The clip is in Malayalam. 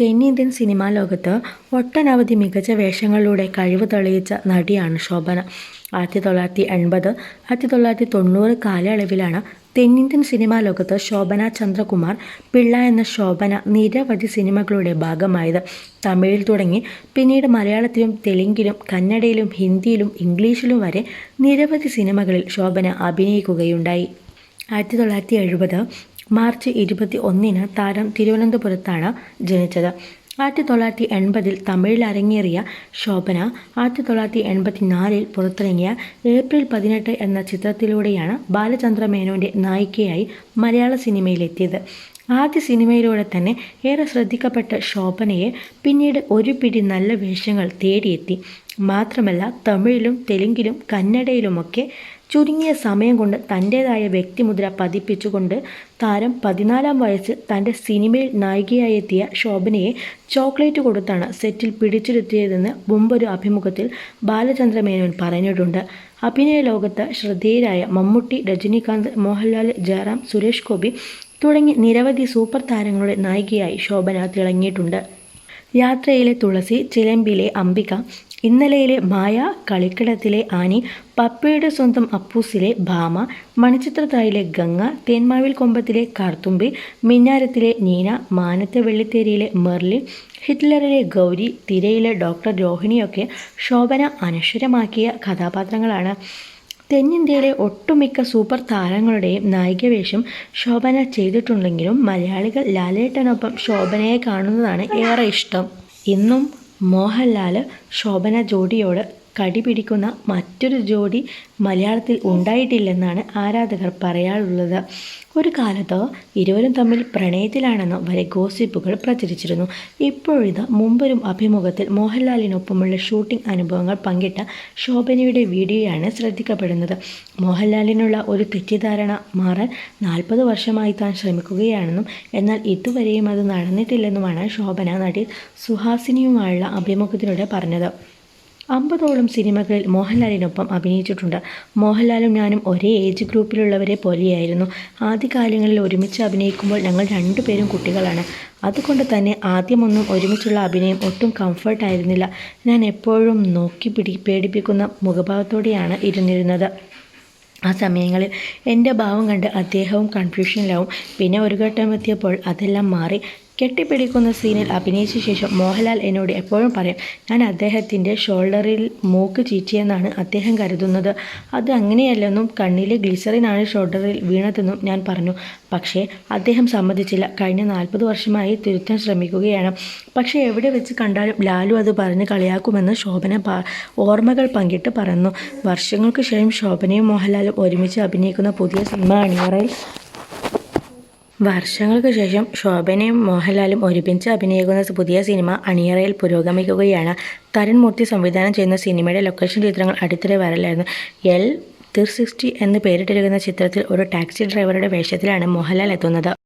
തെന്നിന്ത്യൻ സിനിമാ ലോകത്ത് ഒട്ടനവധി മികച്ച വേഷങ്ങളിലൂടെ കഴിവ് തെളിയിച്ച നടിയാണ് ശോഭന. ആയിരത്തി തൊള്ളായിരത്തി എൺപത് ആയിരത്തി തൊള്ളായിരത്തി തൊണ്ണൂറ് കാലയളവിലാണ് തെന്നിന്ത്യൻ സിനിമാ ലോകത്ത് ശോഭന ചന്ദ്രകുമാർ പിള്ള എന്ന ശോഭന നിരവധി സിനിമകളുടെ ഭാഗമായത്. തമിഴിൽ തുടങ്ങി പിന്നീട് മലയാളത്തിലും തെലുങ്കിലും കന്നഡയിലും ഹിന്ദിയിലും ഇംഗ്ലീഷിലും വരെ നിരവധി സിനിമകളിൽ ശോഭന അഭിനയിക്കുകയുണ്ടായി. ആയിരത്തി തൊള്ളായിരത്തി എഴുപത് മാർച്ച് ഇരുപത്തി ഒന്നിന് താരം തിരുവനന്തപുരത്താണ് ജനിച്ചത്. ആയിരത്തി തൊള്ളായിരത്തി എൺപതിൽ തമിഴിൽ അരങ്ങേറിയ ശോഭന ആയിരത്തി തൊള്ളായിരത്തി എൺപത്തി നാലിൽ പുറത്തിറങ്ങിയ ഏപ്രിൽ പതിനെട്ട് എന്ന ചിത്രത്തിലൂടെയാണ് ബാലചന്ദ്ര മേനോന്റെ നായികയായി മലയാള സിനിമയിലെത്തിയത്. ആദ്യ സിനിമയിലൂടെ തന്നെ ഏറെ ശ്രദ്ധിക്കപ്പെട്ട ശോഭനയെ പിന്നീട് ഒരു പിടി നല്ല വേഷങ്ങൾ തേടിയെത്തി. മാത്രമല്ല തമിഴിലും തെലുങ്കിലും കന്നഡയിലുമൊക്കെ ചുരുങ്ങിയ സമയം കൊണ്ട് തന്റേതായ വ്യക്തിമുദ്ര പതിപ്പിച്ചുകൊണ്ട് താരം പതിനാലാം വയസ്സിൽ തന്റെ സിനിമയിൽ നായികയായി എത്തിയ ശോഭനയെ ചോക്ലേറ്റ് കൊടുത്താണ് സെറ്റിൽ പിടിച്ചിരുത്തിയതെന്ന് മുമ്പൊരു അഭിമുഖത്തിൽ ബാലചന്ദ്ര മേനോൻ പറഞ്ഞിട്ടുണ്ട്. അഭിനയ ലോകത്ത് ശ്രദ്ധേയരായ മമ്മൂട്ടി രജനീകാന്ത് മോഹൻലാൽ ജയറാം സുരേഷ് ഗോപി തുടങ്ങി നിരവധി സൂപ്പർ താരങ്ങളുടെ നായികയായി ശോഭന തിളങ്ങിയിട്ടുണ്ട്. യാത്രയിലെ തുളസി ചിലമ്പിലെ അംബിക ഇന്നലെയിലെ മായ കളിക്കടത്തിലെ ആനി പപ്പയുടെ സ്വന്തം അപ്പൂസിലെ ഭാമ മണിച്ചിത്രത്തായിലെ ഗംഗ തേന്മാവിൽ കൊമ്പത്തിലെ കാർത്തുമ്പി മിന്നാരത്തിലെ നീന മാനത്തെ വെള്ളിത്തേരിയിലെ മെർലിൻ ഹിറ്റ്ലറിലെ ഗൗരി തിരയിലെ ഡോക്ടർ രോഹിണിയൊക്കെ ശോഭന അനശ്വരമാക്കിയ കഥാപാത്രങ്ങളാണ്. തെന്നിന്ത്യയിലെ ഒട്ടുമിക്ക സൂപ്പർ താരങ്ങളുടെയും നായികവേഷം ശോഭന ചെയ്തിട്ടുണ്ടെങ്കിലും മലയാളികൾ ലാലേട്ടനൊപ്പം ശോഭനയെ കാണുന്നതാണ് ഏറെ ഇഷ്ടം. ഇന്നും മോഹൻലാൽ ശോഭന ജോഡിയോട് കടിപിടിക്കുന്ന മറ്റൊരു ജോഡി മലയാളത്തിൽ ഉണ്ടായിട്ടില്ലെന്നാണ് ആരാധകർ പറയാറുള്ളത്. ഒരു കാലത്ത് ഇരുവരും തമ്മിൽ പ്രണയത്തിലാണെന്ന് വരെ ഗോസിപ്പുകൾ പ്രചരിച്ചിരുന്നു. ഇപ്പോഴിത് മുമ്പരും അഭിമുഖത്തിൽ മോഹൻലാലിനൊപ്പമുള്ള ഷൂട്ടിംഗ് അനുഭവങ്ങൾ പങ്കിട്ട ശോഭനയുടെ വീഡിയോയാണ് ശ്രദ്ധിക്കപ്പെടുന്നത്. മോഹൻലാലിനുള്ള ഒരു തെറ്റിദ്ധാരണ മാറാൻ നാൽപ്പത് വർഷമായി താൻ ശ്രമിക്കുകയാണെന്നും എന്നാൽ ഇതുവരെയും അത് നടന്നിട്ടില്ലെന്നുമാണ് ശോഭന നടി സുഹാസിനിയുമായുള്ള അഭിമുഖത്തിലൂടെ പറഞ്ഞത്. അമ്പതോളം സിനിമകളിൽ മോഹൻലാലിനൊപ്പം അഭിനയിച്ചിട്ടുണ്ട്. മോഹൻലാലും ഞാനും ഒരേ ഏജ് ഗ്രൂപ്പിലുള്ളവരെ പോലെയായിരുന്നു. ആദ്യകാലങ്ങളിൽ ഒരുമിച്ച് അഭിനയിക്കുമ്പോൾ ഞങ്ങൾ രണ്ടുപേരും കുട്ടികളാണ്. അതുകൊണ്ട് തന്നെ ആദ്യമൊന്നും ഒരുമിച്ചുള്ള അഭിനയം ഒട്ടും കംഫർട്ടായിരുന്നില്ല ഞാൻ എപ്പോഴും നോക്കി പിടി പേടിപ്പിക്കുന്ന മുഖഭാവത്തോടെയാണ് ഇരുന്നിരുന്നത്. ആ സമയങ്ങളിൽ എന്റെ ഭാവം കണ്ട് അദ്ദേഹവും കൺഫ്യൂഷനിലാവും പിന്നെ ഒരു ഘട്ടം എത്തിയപ്പോൾ അതെല്ലാം മാറി. കെട്ടിപ്പിടിക്കുന്ന സീനിൽ അഭിനയിച്ച ശേഷം മോഹൻലാൽ എന്നോട് എപ്പോഴും പറയും ഞാൻ അദ്ദേഹത്തിന്റെ ഷോൾഡറിൽ മൂക്ക് ചീറ്റിയെന്നാണ് അദ്ദേഹം കരുതുന്നത്. അത് അങ്ങനെയല്ലെന്നും കണ്ണിലെ ഗ്ലിസറിനാണ് ഷോൾഡറിൽ വീണതെന്നും ഞാൻ പറഞ്ഞു. പക്ഷേ അദ്ദേഹം സമ്മതിച്ചില്ല. കഴിഞ്ഞ നാൽപ്പത് വർഷമായി തിരുത്താൻ ശ്രമിക്കുകയാണ്. പക്ഷേ എവിടെ വെച്ച് കണ്ടാലും ലാലു അത് പറഞ്ഞ് കളിയാക്കുമെന്ന് ശോഭന ഓർമ്മകൾ പങ്കിട്ട് പറഞ്ഞു വർഷങ്ങൾക്ക് ശേഷം ശോഭനയും മോഹൻലാലും ഒരുമിച്ച് അഭിനയിക്കുന്ന പുതിയ സിനിമ അണിയറയിൽ വർഷങ്ങൾക്ക് ശേഷം ശോഭനയും മോഹൻലാലും ഒരുമിച്ച് അഭിനയിക്കുന്ന പുതിയ സിനിമ അണിയറയിൽ പുരോഗമിക്കുകയാണ്. തരൺ മൂർത്തി സംവിധാനം ചെയ്യുന്ന സിനിമയുടെ ലൊക്കേഷൻ ചിത്രങ്ങൾ അടുത്തിടെ വരലായിരുന്നു എൽ ത്രീ സിക്സ്റ്റി എന്ന് പേരിട്ടിരിക്കുന്ന ചിത്രത്തിൽ ഒരു ടാക്സി ഡ്രൈവറുടെ വേഷത്തിലാണ് മോഹൻലാൽ എത്തുന്നത്.